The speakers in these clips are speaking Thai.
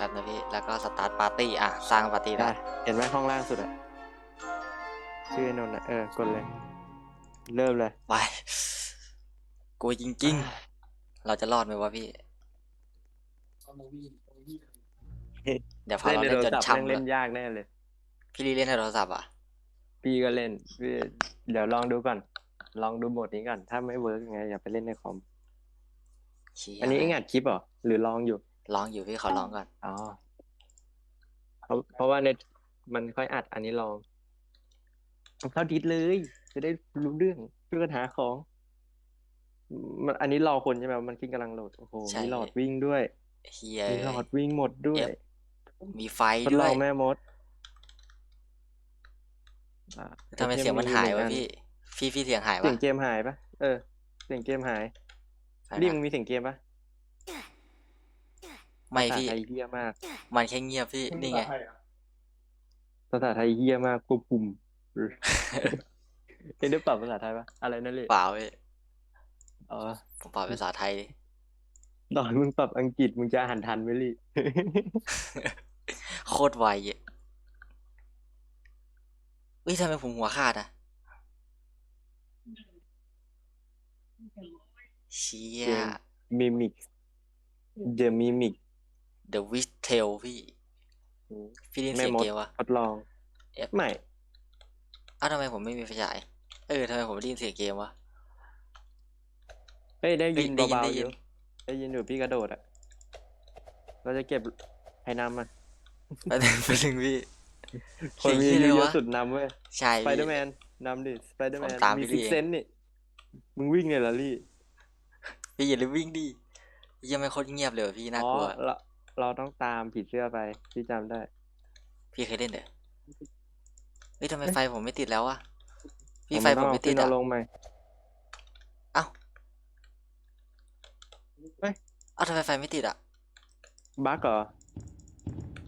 ป๊บนะพี่ แล้วก็สตาร์ทปาร์ตี้อะ สร้างปาร์ตี้ได้ได้เห็นไหมห้องล่างสุดอะชื่อไอ้นนท์อะเออกดเลย เริ่มเลย ไปกลัวจริงๆ เราจะรอดไหมวะพี่ เดี๋ยวพอเล่นเราในเล่นโทรจนศัพท์แม่งช้ำเล่แล้นวยากแน่เลย พี่ลีเล่นในโทรศัพท์อะ พี่ก็เล่นพี่เดี๋ยวลองดูก่อน ลองดูโหมดนี้ก่อน ถ้าไม่เวิร์กยังไงอย่าไปเล่นในคอมเชี่ยอันนี้เองอัดคลิปเหรอ หรือลองอยู่ ลองอยู่พี่ขอลองก่อน อ๋อเพราะเพราะว่าในมันค่อยอัดอันนี้ลองเอาเข้าดิสเลย จะได้รู้เรื่องช่วยกันหาของ มันอันนี้รอคนใช่ไหมมันขึ้นกำลังโหลดโอ้โหใช่ มีหลอดวิ่งด้วยเฮียมีหลอดวิ่งหมดด้วยเอฟมีไฟทดด้ลวอยงแม่มดอ่าทำไมเสียงมันหายวะพี่ พี่พี่เสียงหายเสีวะยงเกมหายปะเออ เสียงเกมหายใช่รีปะมึงมีเสียงเกมปะ ไม่ภาษาพี่ ไทยเฮี้ยมาก มันแค่เงียบพี่นี่ไง ภาษาไทยเฮี้ยมากควบคุมเอ็นได้ปรับภาษาไทยปะอะไรนั่นเลยเปล่าพี่อ๋อผมปรับเป็นภาษาไทยดิตอนมึงปรับอังกฤษมึงจะอ่านทันไหมลี่ โคตรไวอะเฮ้ยทำไมผมหัวขาดอะเชี่ยเกม มิมิกเด อะมิมิก The Wish Tale พี่พี่ได้ยินแม่เสียงมดเกมวะทดลอง F ไม่อ้าวทำไมผมไม่มีไฟฉาย เออทำไมผมไม่ได้ยินเสียงเกมวะเฮ้ยได้เฮ้ยยินได้ยินเบาได้ๆอยินยู่ได้ยินอยู่พี่กระโดดอะ เราจะเก็บไอ้นำอะไปถึงไปถึงพี่คนมีเสียงอาเหี้ยยุเลยวะเยอะสุดนำเว้ยใช่สไปเดอพี่ร์แมนนำดิสไปเดอร์แมนผมตามมีพี่ฟิกเองเซนต์นี่ มึงวิ่งเนี่ยเหรอลี่ พี่อย่าลืมวิ่งดิยังไม่โคตรเงียบเลยว่ะพี่น่าอ๋อกลัว เราเราต้องตามผีเสื้อไปพี่จำได้ พี่เคยเล่นเด้อเฮ้ยทำไมไฟผมไม่ติดแล้วอะพี่ผมไฟผมต้องไม่ติดเอาอะลงไหมเอ้าเฮ้ยเอ้าทำไมไฟไม่ติดอะบั๊กเหรอ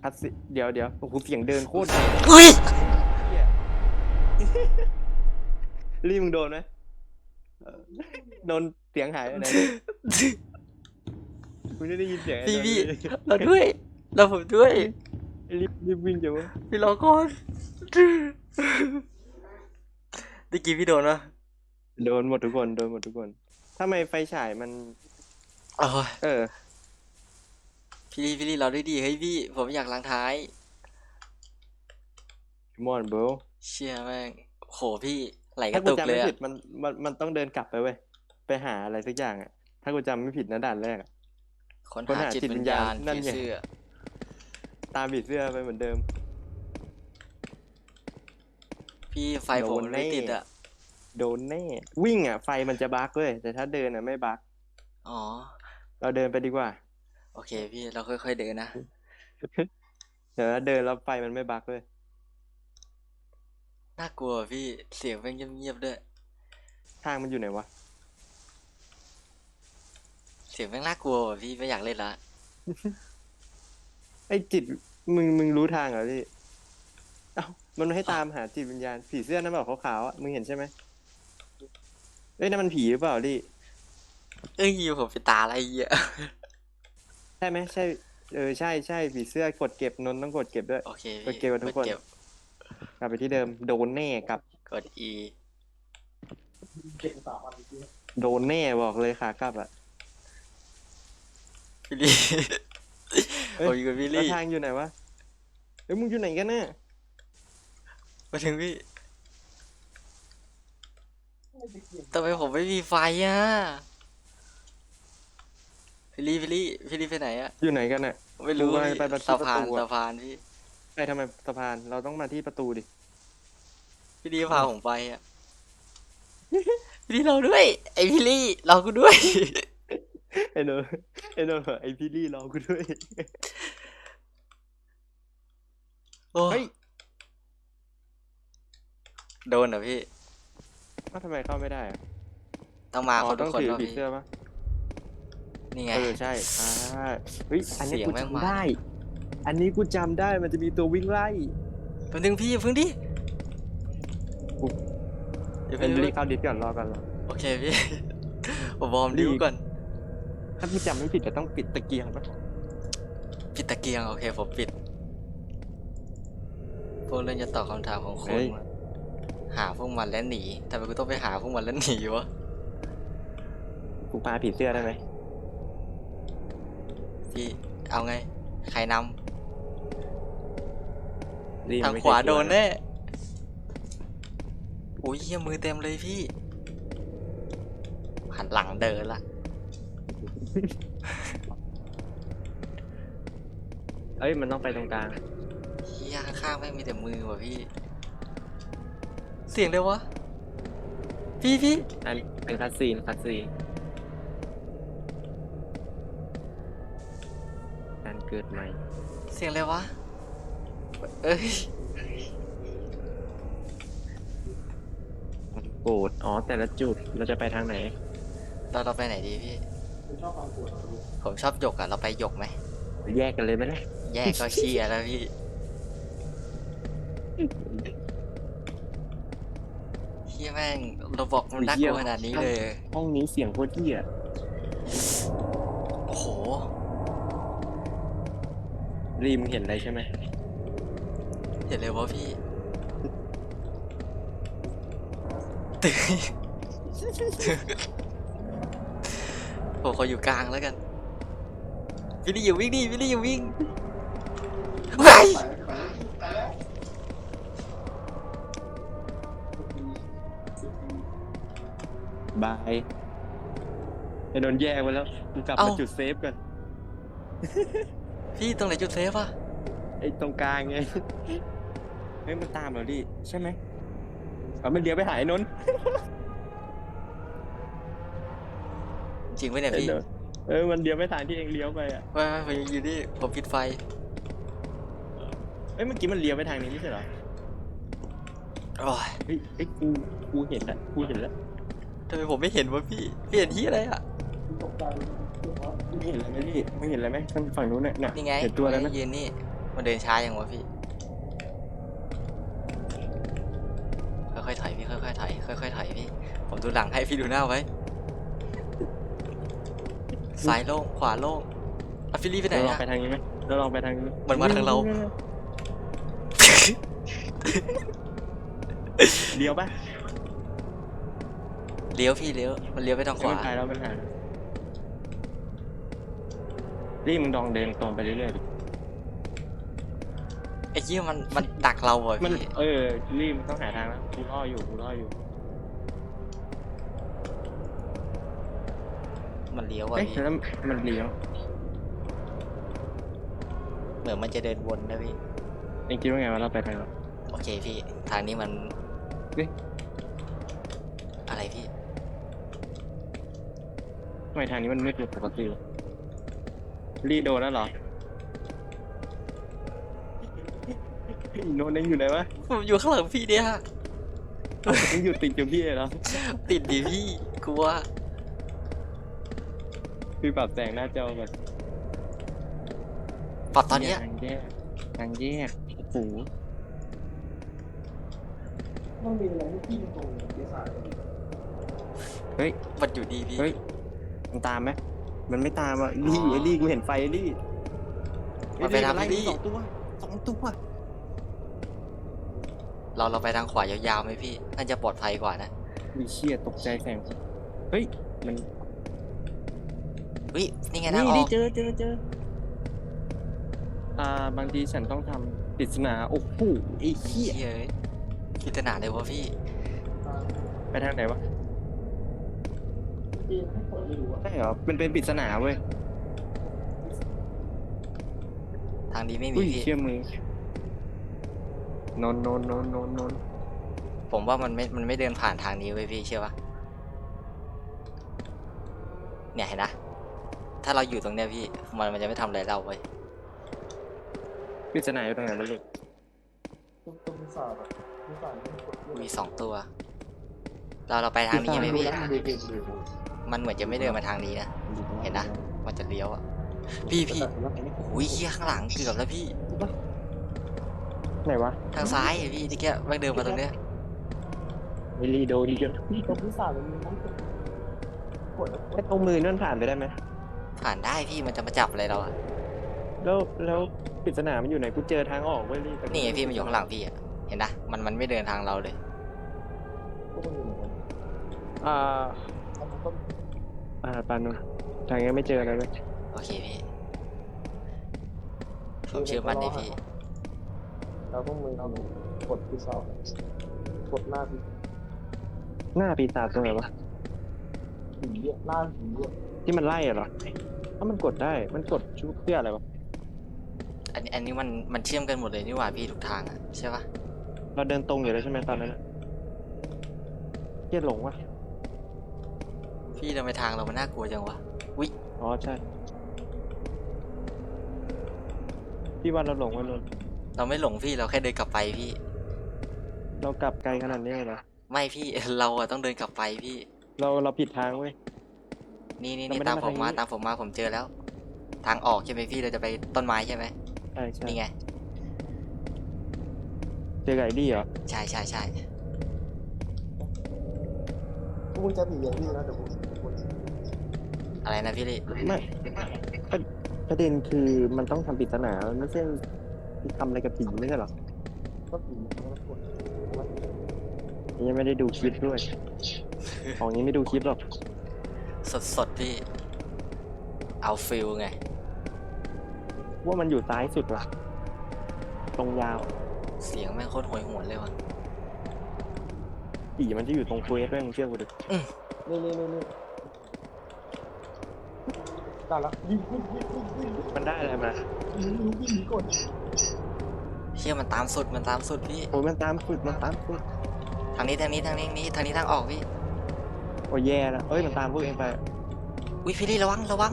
พัดสิเดี๋ยวเดี๋ยวโอ้โหเสียงเดินโคตรอุ้ยเหี้ยลี่มึงโดนไหมเออโดนเสียงหายไปไหน คุณไม่ได้ยินเสียงไอ้พี่นั่นพี่เลยเราด้วยเราผมด้วย รีบรีบวิ่งเดี๋ยวพี่รอก่อนเมื่อกี้พี่โดนปะโดนหมดทุกคนโดนหมดทุกคนทำไมไฟฉายมันโอ้ยเออพี่ลี่พี่ลี่เราด้วยดีเฮ้ยพี่ ผมอยากล้างท้าย มอนเบลเชี่ยแม่งโหพี่ไหลกถ้าระกูตุกจำเลยไม่อะผิดมันมันมันต้องเดินกลับไปเว้ย ไปหาอะไรสักอย่างอะ ถ้ากูจำไม่ผิดนะด่านแรกอะ ค้นค้นหาหาจิตจิตวิวิญญญาญาณณนั่นผีไง เสื้อตามผีเสื้อไปเหมือนเดิม พี่ไฟผมโดนมันไม่แน่ ติดอะโดนแน่ วิ่งอะ ไฟมันจะบั๊กเว้ยแต่ถ้าเดินอะไม่บั๊กอ๋อ เราเดินไปดีกว่า โอเคพี่เราค่อยๆเดินนะ เดี๋ยวถ้าเดินแล้วไฟมันไม่บั๊กเว้ยน่ากลัวอะพี่เสียงแม่งเงียบๆด้วย ทางมันอยู่ไหนวะ เสียงแม่งน่ากลัวว่ะพี่ไม่อยากเล่นละไอ้จิตมึงมึงรู้ทางเหรอพี่เอ้ามันให้ตามหาจิตวิญญาณผีเสื้อนั่นเปล่าขาวๆอะมึงเห็นใช่ไหมเอ้ยนั่นมันผีหรือเปล่าลี่เอ้ยผมเป็นตาอะไรเงี้ยใช่ไหมใช่เออใช่ใช่ผีเสื้อกดเก็บนนท์ต้องกดเก็บด้วย โอเคกดพี่เก็บไว้ทุกคนเก็บกลับไปที่เดิมโดนแน่กลับกด E โดนแน่บอกเลยขากลับอะ พี่ลี่เอ้ย ผมอยู่กับพี่แล้วลี่ทางอยู่ไหนวะเอ้ยมึงอยู่ไหนกันน่ะมาถึงพี่ทำไมผมไม่มีไฟอะพี่ลี่พี่ลี่พี่ลี่ไปไหนอะอยู่ไหนกันน่ะ ไม่รู้กูว่าพี่ไปประตูสะพานประตูอะ สะพานพี่ไปทำไมสะพานเราต้องมาที่ประตูดิพี่ลี่พาผมไปอะพี่ลี่เราด้วย ไอพี่ลี่เรากูด้วย ไอ้โนไอ้โนไอ้พี่ลี่รอกูด้วย โอ้เฮ้ย โดนเหรอพี่ ว่าทำไมเข้าไม่ได้อะต้องมาอ๋คอนทุต้กองคนถือว่าผีพี่เสื้อปะนี่ไง เออใช่อ่าเฮ้ยอันนี้เสียงกูแม่งมา จำได้ อันนี้กูจำได้มันจะมีตัววิ่งไล่แป๊บนึงพี่อย่าเพิ่งดิกูอย่าเป็เพิ่นงรีเข้าดิสก่อนรอกันรอโอเคพี่ ผมวอร์มดีดิ้วก่อน ถ้ากูจำไม่ผิดจะต้องปิดตะเกียงปะปิดตะเกียงโอเคผมปิด พวกเรื่องจะตอบคำถามของคุณหาพวกมันและหนีทำไมกูต้องไปหาพวกมันและหนีวะกูปาผีเสื้อได้ไหมพี่เอาไง ใครนรีบำทางไม่ขวาใช่โดนตัวะแน่โอ้ยเหี้ยมือเต็มเลยพี่ หันหลังเดินละ เอ้ยมันต้องไปตรงกลาง เฮียข้างๆแม่งมีแต่มือว่ะพี่ เสียงเลยวะ พี่พี่อันเป็นคัดซีนคัดซีนการเกิดใหม่ เสียงเลยวะ เอ้ย โกรธอ๋อแต่ละจุดเราจะไปทางไหน เราเราไปไหนดีพี่ ผมชอบหยกอะ เราไปหยกไหม แยกกันเลยไหมล่ะแยกก็เชียร์แล้วพี่ เฮียแม่งเราบอกมันน่ากลัวขนาดนี้เลย ห้องนี้เสียงโคตรเหี้ยโอ้โห รีมงเห็นอะไรใช่ไหมเห็นเลยวะพี่ตื่น ผมขออยู่กลางแล้วกันพี่ลี่อย่าวิ่งดิพี่ลี่อย่าวิ่งไปบายไอ้โดนแยกไปแล้วกูกลับมาจุดเซฟกัน พี่ตรงไหนจุดเซฟอะไอ้ตรงกลางไง เฮ้ยมันตามเราดิ ใช่ไหมเอามันเดียวไปหายนนท์ จริงไหมเนี่ยพี่ เออมันเดียวไปทางที่เองเลี้ยวไปอะไม่ไม่ผมยังอยู่นี่ผมปิดไฟ เอ้ยเมื่อกี้มันเลี้ยวไปทางนี้ไม่ใช่เหรอโอ้ยเฮ้ยเฮ้ยกูกูเห็นแล้วกูเห็นแล้วทำไมผมไม่เห็นวะพี่พี่เห็นที่อะไรอะไม่เห็นอะไรไหมพี่ไม่เห็นอะไรไหมข้างฝั่งนู้นเนี่ยเนี่ยนี่ไงเห็นตัวอะไรไหมยืนนี่ มันเดินช้าอย่างวะพี่ ค่อยๆถอยพี่ค่อยๆถอยค่อยๆถอยพี่ ผมดูหลังให้พี่ดูหน้าไว้ ซ้ายโล่งขวาโล่งอะฟิลลี่ไปไหนเราลองอะไปทางนี้ไหมเราลองไปทางนี้ไหมันมาทางเรา เลี้ยวปะเลี้ยวพี่เลี้ยว มันเลี้ยวไปทางขเอ้ยวา มันไปแล้วมันหายรีบมึงลองเดินตรงไปเรื่อยๆดิไอ้เหี้ยมันมันดักเราอะมันพี่เออรีบมันต้องหาทางแล้วกูล่ออยู่กูล่ออยู่ มัน เลี้ยวอะเอ๊ะพี่แล้วมันเลี้ยวเหมือนมันจะเดินวนนะพี่ เองคิดว่าไงว่าเราไปทางไหน โอเคพี่ ทางนี้มันเฮ้ย อะไรพี่ ทำไมทางนี้มันไม่เป็นปกติวะรีโดนแล้วเหรอเฮ้ยโนนเองอยู่ไหนวะผมอยู่ข้างหลังพี่เนี่ย เองอยู่ติดกับพี่เลยเหรอ ติดดิพี่กลัว พี่ปรับแต่งหน้าจอก่อนปรับตอนเนี้ยทางแยกทางแยกโอ้โหต้องมีอะไรให้พี่ตรงเดียสายเฮ้ย มันอยู่ดีพี่เฮ้ยมันตามไหมมันไม่ตามอะลี่อ๋อไอ้ลี่กูเห็นไฟไอ้ลี่มันไปทางอ้พี่สองตัวสองตัวเราเราไปทางขวายาวๆไหมพี่น่าจะปลอดภัยกว่านะมีเชี่ยตกใจแสง เฮ้ย มัน เฮ้ยนี่ไงทางนี่อนี่อกเจอเจอเจออ่าบางทีฉันต้องทำปริศนาโอ้โหไอ้เหี้ยเฮ้ยคิดขนาดเลยวะพี่ไปทางไหนวะพี่ให้เปิดให้ดูว่าใช่เหรอเป็นเป็นปริศนาเว้ยทางนี้ไม่มีอุ้ยพี่เชี่ยมือนอนนอนนอนนอนนอนผมว่ามันไม่มันไม่เดินผ่านทางนี้เว้ยพี่เชื่อปะเนี่ยเห็นนะ ถ้าเราอยู่ตรงเนี้ยพี่ มันมันจะไม่ทำอะไรเราเว้ยปริศนาอยู่ตรงไหนบ้างลูกตรงตรงศาสตร์อะตรงศาสตร์มันกดเยอะมีสองตัว เราเราไปทางนี้ไหมพี่ดูดูดูดูดูมันเหมือนจะไม่เดินมาทางนี้นะ เห็นนะ มันจะเลี้ยวอะ พี่พี่ อุ้ยเฮียข้างหลังเกือบแล้วพี่ ไหนวะทางซ้ายอะพี่ที่แกแม่งเดินมาตรงเนี้ยไอรีโดดีจนตรงที่ศาสตร์มันมีน้ำกดกดไอตรงมือนั่นผ่านไปได้ไหม ผ่านได้พี่มันจะมาจับอะไรเราอะแล้วแล้วปริศนามันอยู่ไหนกูเจอทางออกเว้ยลี่แต่กูนี่ไงพี่มันอยู่ข้างหลังพี่อะเห็นนะมันมันไม่เดินทางเราเลย พวกมันอยู่เหมือนกันอ่าถ้ามันก็อ่าปานนท์ทางนี้ไม่เจออะไรเลยโอเคพี่ผมเชื่อมั่นในพี่แล้วพวกมึงกดที่เสากดหน้าผีหน้าปีศาจตรงไหนวะผีอะหน้าผีอะที่มันไล่อะเหรอ ถ้ามันกดได้ มันกดชุบเพื่ออะไรวะ อันอันนี้มันมันเชื่อมกันหมดเลยนี่หว่าพี่ทุกทางอะใช่ปะเราเดินตรงอยู่แล้วใช่ไหมตอนนั้นอะเกียหลงวะ พี่ทำไมทางเรามันน่ากลัวจังวะวิอ๋อใช่ พี่ว่าเราหลงวันนนท์เราไม่หลงพี่เราแค่เดินกลับไปพี่ เรากลับไกลขนาดนี้เลยเหรอไม่พี่ เราอะต้องเดินกลับไปพี่ เราเราผิดทางเว้ย นี่นี่เรานี่ไม่ได้ตามผมมามาทางนี้ ตามผมมาผมเจอแล้ว ทางออกใช่ไหมพี่เราจะไปต้นไม้ใช่ไหมใช่ใช่นี่ไง เจอไก่ดี้เหรอใช่ใช่ใช่พวกมึงจะผีอย่างพี่นะแต่ผมผมอะไรนะพี่ลิไม่ประประเด็นคือมันต้องทำปริศนามันไม่ใช่ทำอะไรกับผีไม่ใช่เหรอก็ผีมันก็กดมันยังไม่ได้ดูคลิปด้วย ของนี้ไม่ดูคลิปหรอก สดสดๆพี่ เอาฟิลไง ว่ามันอยู่ซ้ายสุดว่ะตรงยาวเสียงแม่งโคตรโหยหวนเลยว่ะผีมันจะอยู่ตรงเควสด้วยมึงเชื่อกูดินี่นี่นี่นี่ตายละวิ่งวิ่งวิ่งวิ่งวิ่งวิ่งมันได้อะไรมาวิ่งวิ่งวิ่งหนีก่อนเชี่ยมันตามสุดมันตามสุดพี่ โอ้ยมันตามสุดมันตามสุดทางนี้ทางนี้ทางนี้ทางนี้ทางนี้ทางออกพี่ โอ้ยแย่แล้วเอ้ยมันตามพวกเองไปวิพี่ลิระวังระวัง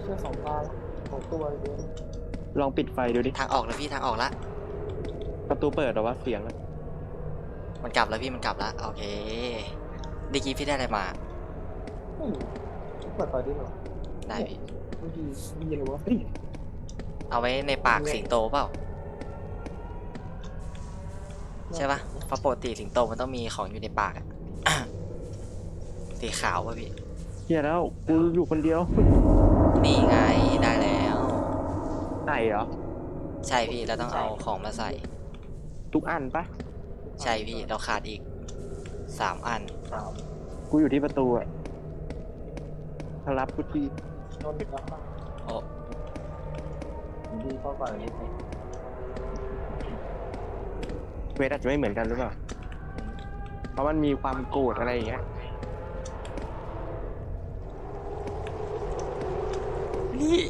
เชือกสองตาสองตัวเลยลองปิดไฟดูดิทางออกแล้วพี่ทางออกละประตูเปิดเหรอวะเสียงอะมันกลับแล้วพี่มันกลับแล้วโอเคดีกี้พี่ได้อะไรมาไม่รู้เปิดไฟได้หรอได้พี่บางทีมีอะไรวะเอาไว้ในปากสิงโตเปล่าใช่ปะเพราะปกติสิงโตมันต้องมีของอยู่ในปากอะ สีขาวป่ะพี่ เฮียแล้วกูอยู่คนเดียวนี่ไงได้แล้ว ไหนเหรอ ใช่พี่เราต้องเอาของมาใส่ ทุกอันปะใช่พี่เราขาดอีกสามอันสามกูอยู่ที่ประตูอะถ้ารับกูทีนอนดึกแล้วโอ้ดีเข้าไปเวทอาจจะไม่เหมือนกันหรือเปล่า เพราะมันมีความโกรธอะไรอย่างเงี้ย นี่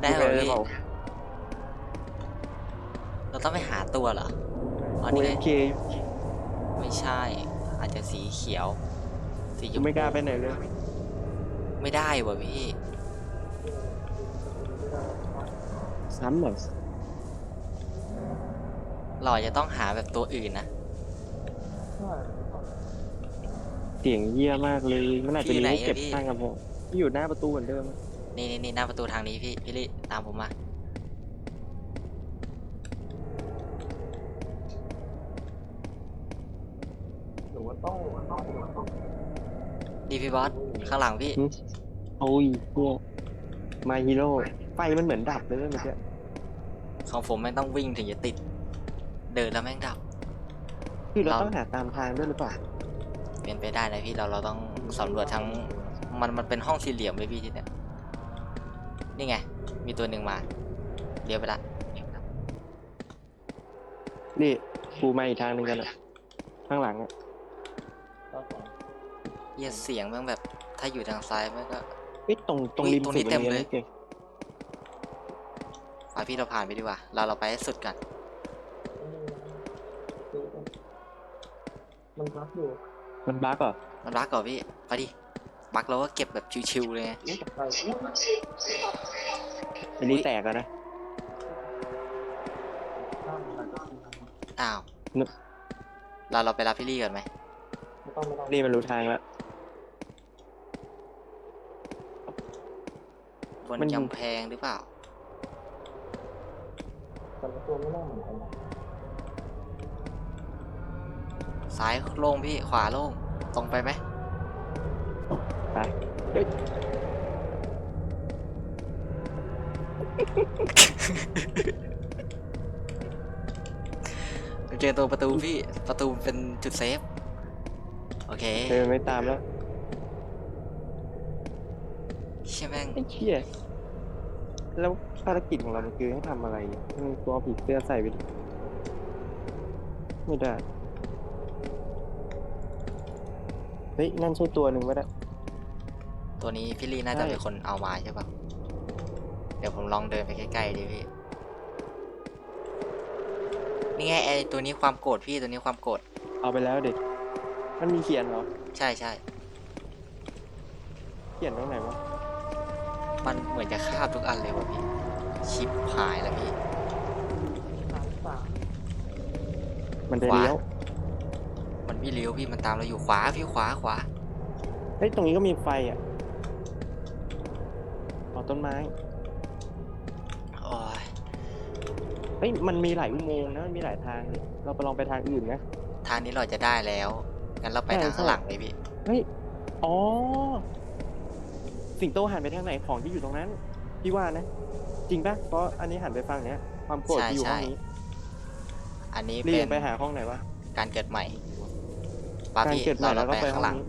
ได้เหรอกูพี่เปล่าเราต้องไปหาตัวเหรออ๋อกูนี่ไงเอ็เคไม่ใช่ อาจจะสีเขียว สีชกูมไม่กล้าพูไปไหนเลย ไม่ได้ว่ะพี่ซ้ำเหรอเราอาจจะต้องหาแบบตัวอื่นนะใช่ เสียงเยี่ยมากเลย มันอาจจะพี่มีไหนให้เก็บอะพี่ข้างกับผมที่อยู่หน้าประตูเหมือนเดิมอะนี่นี่นี่หน้าประตูทางนี้พี่ พี่ลิตามผมมา หรือว่าต้องต้องดีพี่บอส ข้างหลังพี่ โอ้ยเนี่ยมาฮีโร่ ไฟมันเหมือนดับเลยเว้ยเมื่อกี้ของผมแม่งต้องวิ่งถึงจะติด เดินแล้วแม่งดับ คือเราเราต้องหาตามทางด้วยหรือเปล่าเป็นไปได้นะพี่เราเราต้องสำรวจทั้งมันมันเป็นห้องสี่เหลี่ยมเลยพี่ที่เนี่ยนี่ไง มีตัวหนึ่งมาเลี้ยวไปละนี่กูมาอีกทางหนึ่งกันอะข้างหลังอะเหี้ยเสียงแม่งแบบ ถ้าอยู่ทางซ้ายแม่งก็เอ้ยตรงตรงอุ๊ยริมตรงสุนี้ดเต็มเลยนะเก่งไปพี่เราผ่านไปดีกว่าเราเราไปให้สุดกัน มันรับอยู่มันบั๊กเหรอมันบักก่อนพี่ไปดิบักเราก็เก็บแบบชิวๆเลยไงนี่ตกใจอันนี้แตกอะนะข้ามมันก็อ้าวนึกเราเราไปรับพี่ลี่ก่อนไหมไม่ต้องไม่ต้องนี่มันรู้ทางแล้ว บนมัน กำแพงหรือเปล่า แต่ละตัวไม่น่าเหมือนกัน ซ้ายโล่งพี่ขวาโล่งตรงไปไหมไปเฮ้ยเจอตัวประตูพี่ประตูเป็นจุดเซฟ โอเคเดินไม่ตามแล้วเชี่ยแม่งไอ้เชี่ยแล้วภารกิจของเรามันคือให้ทำอะไรอะมึงตัวผีเสื้อใส่ไปดิไม่ได้ เฮ้ยนั่นใช่ตัวหนึ่งไหมนะตัวนี้พี่ลี่น่าจะใช่ เป็นคนเอามาใช่ปะเดี๋ยวผมลองเดินไปใกล้ๆดิพี่ นี่ไงไอตัวนี้ความโกรธพี่ตัวนี้ความโกรธ เอาไปแล้วเด็ก มันมีเขียนเหรอ ใช่ใช่ เขียนตรงไหนวะ มันเหมือนจะคาบทุกอันเลยวะพี่ ชิปหายแล้วพี่ สามสามมันจะขวาเลี้ยว มันไม่เลี้ยวพี่มันตามเราอยู่ขวาพี่ขวาขวาเฮ้ยตรงนี้ก็มีไฟอะเอาต้นไม้โอ้ยเฮ้ยมันมีหลายอุโมงค์นะมันมีหลายทางเลยเราไปลองไปทางอื่นนะทางนี้เราจะได้แล้วงั้นเราไปใช่ทางข้างใช่หลังเลยพี่เฮ้ยอ๋อสิงโตหันไปทางไหนของที่อยู่ตรงนั้นพี่ว่านะ จริงปะเพราะอันนี้หันไปฝั่งเนี้ยความโกรธใช่ที่อยู่ห้องใช่นี้อันนี้รีเป็บนไปหาห้องไหนวะการเกิดใหม่ ปาการพี่เกิดใหม่เราแล้วเราก็ไปไปห้ข้าองงหลังนี้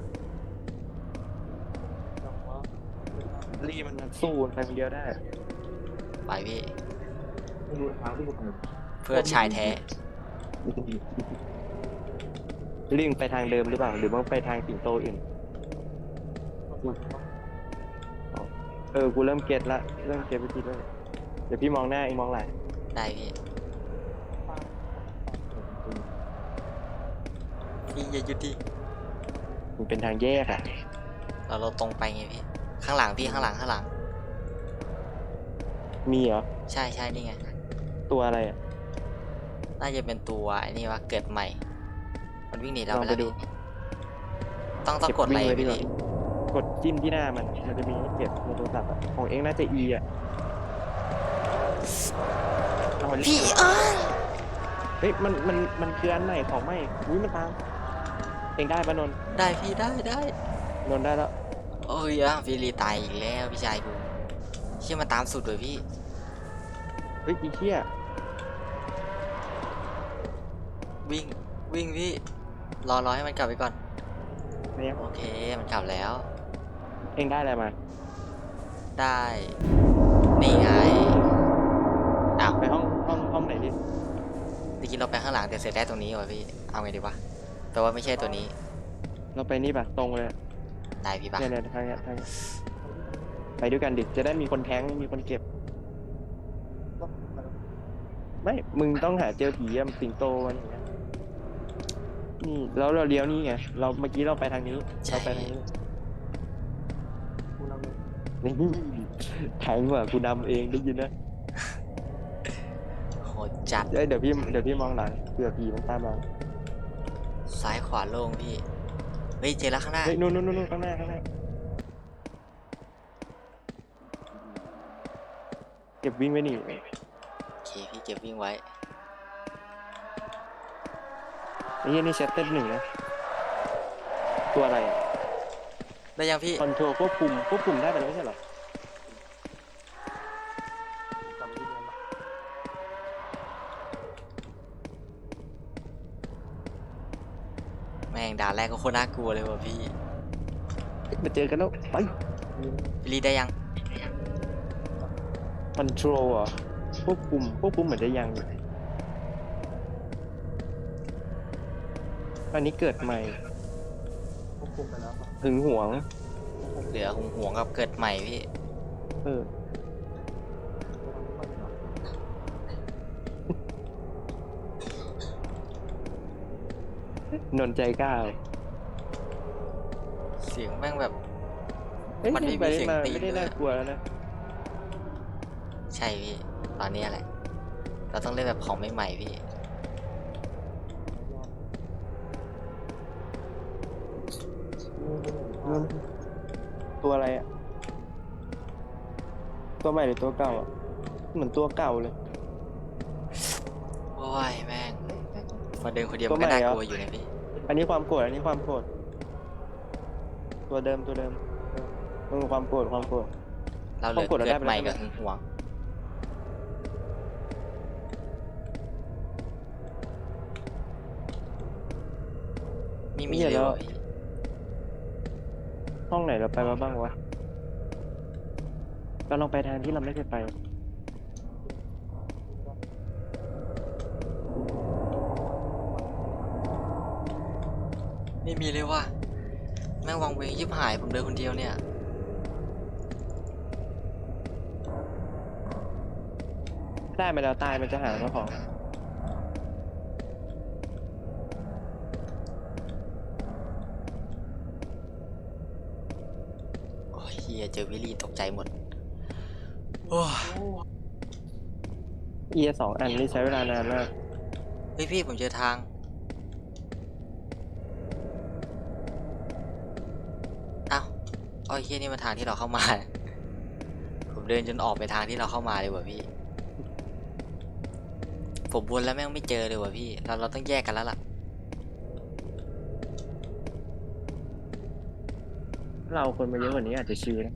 จังหวะรีมันสู้ไปคนเดียวได้ ไปพี่ ไม่รู้ทางที่กูไปเพื่อชายแท้รีบไปทางเดิมหรือเปล่า หรือว่าไปทางสิงโตอื่น เออ กูเริ่มเก็ตละ เริ่มเก็ตวิธีด้วยเดี๋ยวพี่มองหน้าเองมองหลังได้พี่ พี่อย่าหยุดดิมันเป็นทางแยกอะเราเราตรงไปไงพี่ข้างหลังพี่ข้างหลังข้างหลัง มีเหรอ ใช่ใช่นี่ไงตัวอะไรอะน่าจะเป็นตัวไอ้นี่ว่าเกิดใหม่ มันวิ่งหนีเราลไปองไปแล้วดูพี่ต้องต้องเก็บกดอะไรวิ่งไว้ดีพี่กว่ากดจิ้มที่หน้ามัน มันจะมีให้เก็บในโทรศัพท์อะของเองน่าจะ E อะเอาพี่เอ้ยเฮ้ยมันมันมันคืออันไหนของไม่อุ้ยมันตาม เองได้ปะนนท์ได้พี่ได้ได้นนท์ได้แล้วโอ้ยอะพี่ลีตายอีกแล้วพี่ชายกูเชื่อมาตามสุดเลยพี่เฮ้ยอีเชี่ยวิ่งวิ่งพี่รอรอให้มันกลับไปก่อนเนี่ยโอเคมันกลับแล้ว เองได้อะไรมา ได้นี่ไงอ้าวไปห้องห้องห้องไหนดิจริงๆเราไปข้างหลังแต่เสร็จได้ตรงนี้ว่ะพี่เอาไงดีวะ แปลว่าไม่ใช่ตัวนี้เราไปนี่ปะตรงเลยได้พี่ปะเนี่ยเนี่ยทางเนี้ยทางเนี้ยไปด้วยกันดิจะได้มีคนแทงมีคนเก็บ ไม่ มึงต้องหาเจอผีอะสิงโตมันอย่างเงี้ยนี่แล้วเราเลี้ยวนี่ไงเราเมื่อกี้เราไปทางนี้เราไปทางนี้กูนำเลยนี่แทงว่ะกูนำเองได้ยินนะโหดจัดเอ้ยเดี๋ยวพี่เดี๋ยวพี่มองหลังเผื่อผีมันตามมา ซ้ายขวาโล่งพี่ เฮ้ยเจอแล้วข้างหน้า เฮ้ยนู่นนู่นนู่นข้างหน้าข้างหน้าเก็บวิ่งไว้นี่โอเคพี่เก็บวิ่งไว้ ไอ้เหี้ยนี่เซตเต้นหนึ่งนะ ตัวอะไรอะได้ยังพี่คอนโทรลควบคุมควบคุมได้ไปแล้วไม่ใช่เหรอ จำที่เรียนมา แม่งด่านแรกก็โคตรน่ากลัวเลยว่ะพี่มาเจอกันแล้วไปพี่ลีได้ยังคอนโทรลอะควบคุมควบคุมเหมือนจะยังอยู่อันนี้เกิดใหม่ควบคุมไปแล้วปะหึงหวง เหลือหงหวงกับเกิดใหม่พี่ เออ นนใจกล้าเลยเสียงแม่งแบบ เอ้ยมันไม่มีไปเสียงมาตีนไม่ได้ด้วยน่ากลัวแล้วนะ ใช่พี่ ตอนนี้แหละ เราต้องเล่นแบบของใหม่ๆพี่นนตัวอะไรอะตัวใหม่หรือตัวเก่าอะเหมือนตัวเก่าเลย โอ้ยแม่งมาเดินคนเดียวตัมัวนก็ใหม่น่าเหรอกลัวอยู่นะพี่ อันนี้ความโกรธอันนี้ความโกรธตัวเดิมตัวเดิมมึงความโกรธความโกรธ เราเหลือปรากฏเราเกิได้ดไปใหม่แล้วกับหึงหวงไม่มีเนี่ยเลยแล้วว่ะพี่ห้องไหนเราไปมาบ้างวะเราลองไปทางที่เราไม่เคยไป ไม่มีเลยว่ะแม่งวังเวงยิบหายผมเดินคนเดียวเนี่ยได้มาแล้วตายมันจะหาเจ้าของโอ้ยเฮียเจอวิลลี่ตกใจหมดโอ้ยเอียสองอันนี่ใช้เวลานานมากเฮ้ยพี่ผมเจอทาง อ้าวอ้อย เฮียนี่มันทางที่เราเข้ามา ผมเดินจนออกไปทางที่เราเข้ามาเลยว่ะพี่ ผมวนแล้วแม่งไม่เจอเลยว่ะพี่ เราเราต้องแยกกันแล้วล่ะ เราคนมาเยอะกว่านี้อาจจะชิวนะ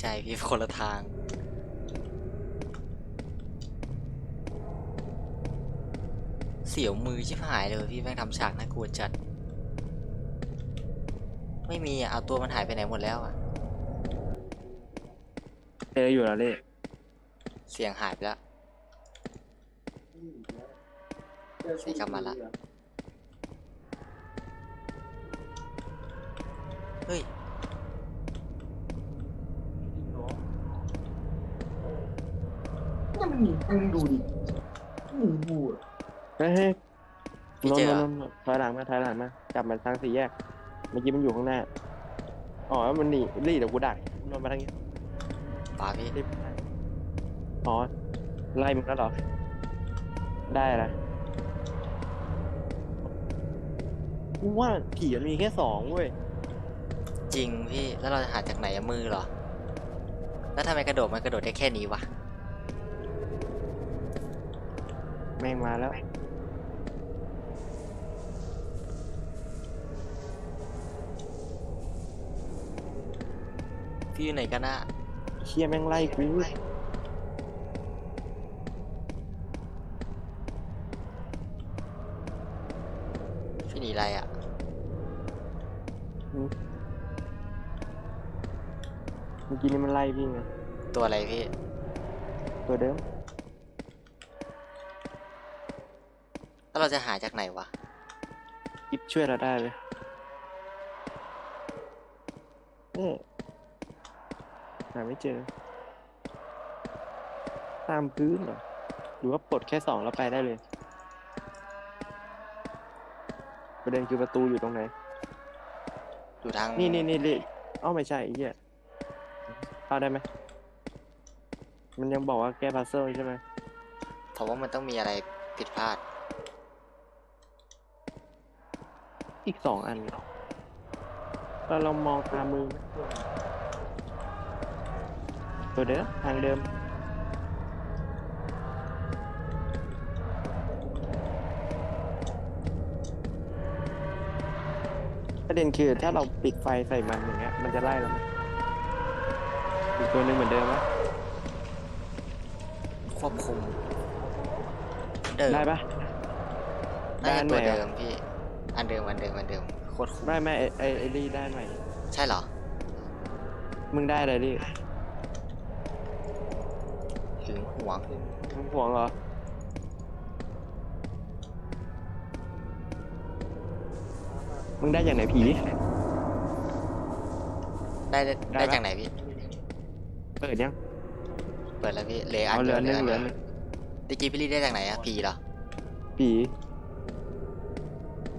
ใช่พี่คนละทาง เสียวมือชิบหายเลยว่ะพี่แม่งทำฉากน่ากลัวจัด ไม่มีอะเอาตัวมันหายไปไหนหมดแล้วอะ เจออยู่แล้วเล่เสียงหายไปแล้ว ใส่กลับมาละ เฮ้ยนี่มันหนีมึงดูดิมึงบูดเฮ้ยเฮ้ยพี่นนเจอท์เหรอนนท์นนท์ถอยหลังมาถอยหลังมากลับมาทางสี่แยก เมื่อกี้มันอยู่ข้างหน้า อ๋อ มันหนีรีเดี๋ยวกูดักนนท์มาทางนี้ป่าพี่รีบอ๋อ ไล่มึงแล้วเหรอ ได้ละกูว่าผีมันมีแค่สองเว้ย จริงพี่ แล้วเราจะหาจากไหนอะมือเหรอ แล้วทำไมกระโดดมันกระโดดได้แค่นี้วะ แม่งมาแล้ว พี่อยู่ไหนกันนะเชี่ยแม่งไล่กูพี่หนีอะไรอะเมื่อกี้นี่มันไล่พี่ไงตัวอะไรพี่ ตัวเดิม แล้วเราจะหาจากไหนวะกิฟช่วยเราได้เลยเอ๊ะ หาไม่เจอ ตามพื้นเหรอ หรือว่าปลดแค่สองแล้วไปได้เลย ประเด็นคือประตูอยู่ตรงไหน อยู่ทางนี่นี่นี่เลยเอ้าไม่ใช่ไอ้เหี้ยเข้าได้ไหม มันยังบอกว่าแก้พัซเซิลใช่ไหมผมว่ามันต้องมีอะไรผิดพลาด อีกสองอันเราลองมองตามมือไหม ตัวเดิมทางเดิมประเด็นคือถ้าเราปิดไฟใส่มันอย่างเงี้ยมันจะไล่เราไหมอีกตัวหนึ่งเหมือนเดิมไหมควบคุมเดิมได้ปะน่าจะด้านตัวไหนอะเดิมพี่ อันเดิมอันเดิมอันเดิมโคตรคุ้มได้ไหมไอ้ไอ้ไอ้นี่ได้ไหมใช่เหรอ มึงได้อะไรดิ หึงห วงมึงห่วงเหรอ มึงได้อย่างไหนผีได้ได้ได้ได้ปะ จากไหนพี่ เปิดยังเปิดแล้วพี่เหลยอันเอาเหลืเดีอยวหเหลืนึ่องอันเหลืเดีอยวหนึ่งตะกี้พี่ลี่ได้จากไหนอะพีเหรอ ผี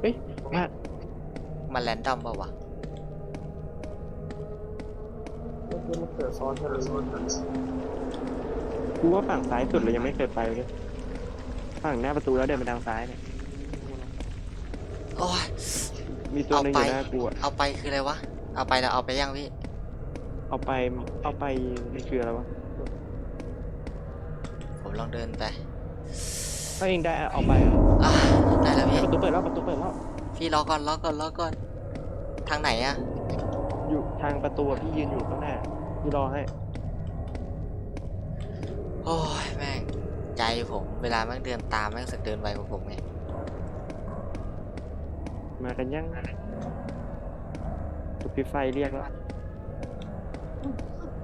เฮ้ยมามันแรนดอมเปล่าวะ เมื่อกี้มันเกิดซ้อนกันเลย กูว่าฝั่งซ้ายสุดเรายังไม่เคยไปเลยฝั่งหน้าประตูแล้วเดินไปทางซ้ายเนี่ยโอ้ย มีตัวหนึงอเอายู่ไปหน้ากูอะเอาไปคืออะไรวะ เอาไปแล้วเอาไปยังพี่ เอาไปเอาไปนี่คืออะไรวะผมลองเดินไปถ้าเองได้เอาไปอะอะได้แล้วพี่ ประตูเปิดแล้วประตูเปิดแล้วพี่รอก่อนรอก่อนรอก่อน ทางไหนอะอยู่ทางประตูอะพี่ยืนอยู่ข้างหน้าพี่รอให้ โอ้ยแม่งใจผมเวลาแม่งเดินตามแม่งสึกเดินไวกว่าผมไงมากันยังตุกพี่ไฟเรียกแล้ว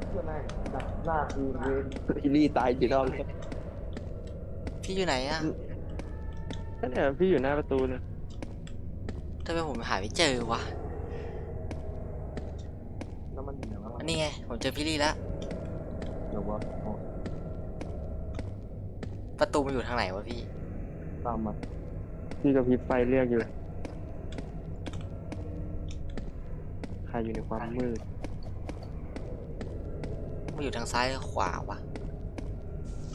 เพื่อนแม่งดักหน้าทีมเวนพี่ลี่ตายกี่รอบแล้วพี่อยู่ไหนอะนั่นแหละพี่อยู่หน้าประตูเลยทำไมผมหาไม่เจอวะแล้วมันอยู่ไหนวะอันนี้ไงผมเจอพี่ลี่แล้วเดี๋ยววะอ๋อ ประตูมันอยู่ทางไหนวะพี่ ตามมาพี่กับพี่ไฟเรียกอยู่ใครอยู่ในความมืดมันอยู่ทางซ้ายหรือขวาวะ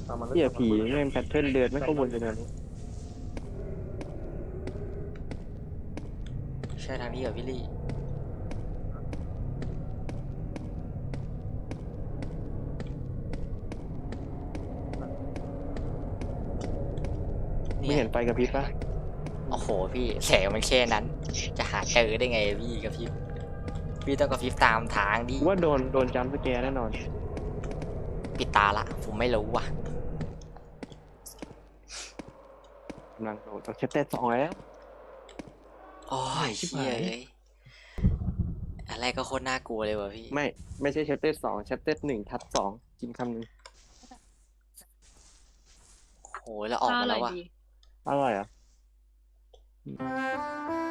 ตามมาพี่อะผีแม่งแพทเทิร์นเดินไม่เข้าวนไปเลยใช่ทางนี้เหรอพี่ลี่ ไม่เห็นไฟกับพริบปะโอ้โหพี่แสงมันแค่นั้น จะหาเจอได้ไงพี่กับพี่พี่ต้องกับพริบตามทางดิว่าโดนโดนจัมป์สแกร์แน่นอน ปิดตาละ ผมไม่รู้ว่ะกำลังโดนต้องเช็ดแต่สองแล้วโอ้ยชิบเฮีหายยเอ้ยอะไรก็โคตรน่ากลัวเลยว่ะพี่ ไม่ ไม่ใช่เชปเตอร์สองเชปเตอร์หนึ่งทับสองกินคำหนึ่งโหแล้วออกมาแล้วว่ะ 打哪呀嗯。